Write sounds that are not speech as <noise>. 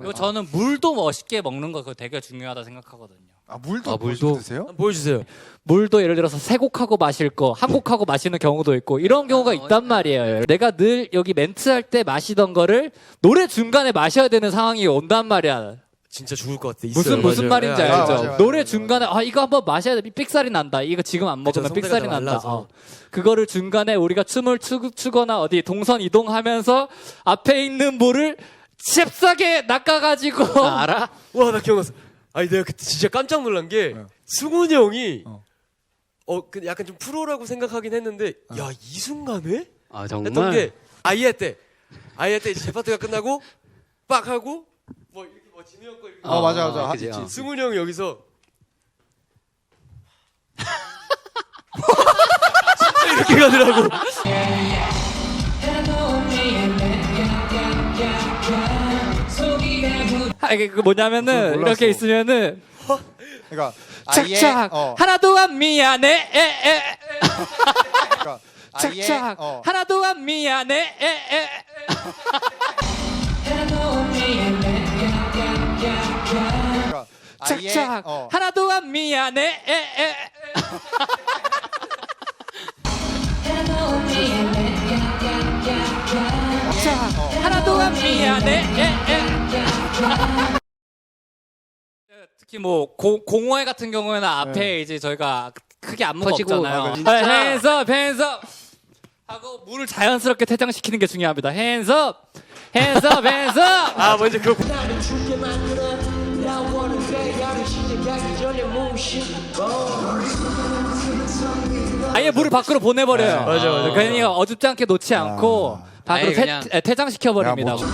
그리고 저는 물도 멋있게 먹는 거 그거 되게 중요하다 생각하거든요. 아 물도 아, 물도? 드세요? 보여주세요. 물도 예를 들어서 세 곡하고 마실 거, 한 곡하고 마시는 경우도 있고 이런 경우가 있단 말이에요. 내가 늘 여기 멘트 할 때 마시던 거를 노래 중간에 마셔야 되는 상황이 온단 말이야. 진짜 죽을 것 같아. 무슨 있어요. 무슨 맞아요. 말인지 예, 알죠? 맞아요, 맞아요, 노래 맞아요, 중간에 아 이거 한번 마셔야 돼. 삑살이 난다. 이거 지금 안 먹으면 성대가 삑살이 좀 난다. 달라서. 어. 그거를 중간에 우리가 춤을 추, 추거나 어디 동선 이동하면서 앞에 있는 물을 잽싸게 낚아가지고 알아? <laughs> 와, 나 기억났어. 아니, 내가 그때 진짜 깜짝 놀란 게, 승훈이 형이, 어. 어, 그 약간 좀 프로라고 생각하긴 했는데, 야, 이 순간에? 아 했던 게, 아이에 때. 아이에 때제 파트가 끝나고, 빡 하고, 뭐, 이렇게 뭐, 진우 형거 이렇게. 어, 맞아 맞아. 그지, 어. 승훈이 형이 여기서, <laughs> 진짜 이렇게 가더라고. <laughs> <laughs> 아, 이게 그 뭐냐면은 몰랐어. 이렇게 있으면은 그러니까 착착. 어, 하나도 안 미안해 에에. 그러니까 아예, 착착. 어, 하나도 안 미안해 에에. 그러니까 아예, 착착. 어, 하나도 안 미안해 에 에. 착 하나도 안 미안해 에 에 특히 뭐 고, 공허회 같은 경우에는 앞에 이제 저희가 크게 안무가 터지고, 없잖아요. 아. 핸즈업 핸즈업 하고 물을 자연스럽게 퇴장시키는 게 중요합니다. 핸즈업 핸즈업 핸즈업 아, 먼저 그거. 아예 물을 밖으로 보내버려요. 맞아, 맞아. 그러니까 어줍지 않게 놓지 않고 밖으로 아예 퇴, 그냥- 퇴장시켜 버립니다. 야, 뭐